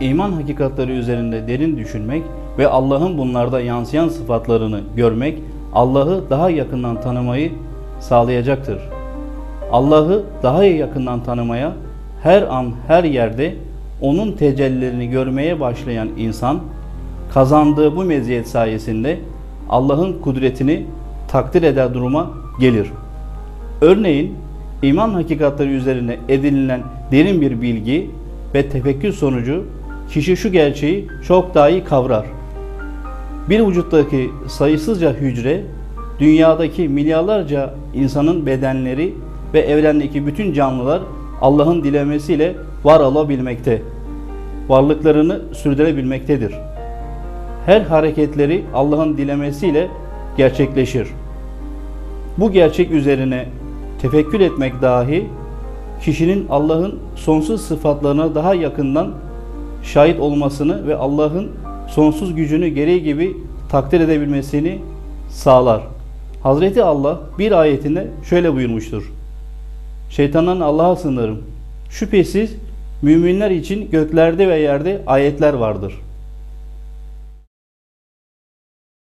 iman hakikatleri üzerinde derin düşünmek ve Allah'ın bunlarda yansıyan sıfatlarını görmek Allah'ı daha yakından tanımayı sağlayacaktır. Allah'ı daha yakından tanımaya, her an her yerde onun tecellilerini görmeye başlayan insan, kazandığı bu meziyet sayesinde Allah'ın kudretini takdir eder duruma gelir. Örneğin iman hakikatleri üzerine edinilen derin bir bilgi ve tefekkür sonucu kişi şu gerçeği çok daha iyi kavrar. Bir vücuttaki sayısızca hücre, dünyadaki milyarlarca insanın bedenleri ve evrendeki bütün canlılar Allah'ın dilemesiyle var olabilmekte. Varlıklarını sürdürebilmektedir. Her hareketleri Allah'ın dilemesiyle gerçekleşir. Bu gerçek üzerine tefekkür etmek dahi kişinin Allah'ın sonsuz sıfatlarına daha yakından şahit olmasını ve Allah'ın sonsuz gücünü gereği gibi takdir edebilmesini sağlar. Hazreti Allah bir ayetinde şöyle buyurmuştur. Şeytandan Allah'a sığınırım. Şüphesiz müminler için göklerde ve yerde ayetler vardır.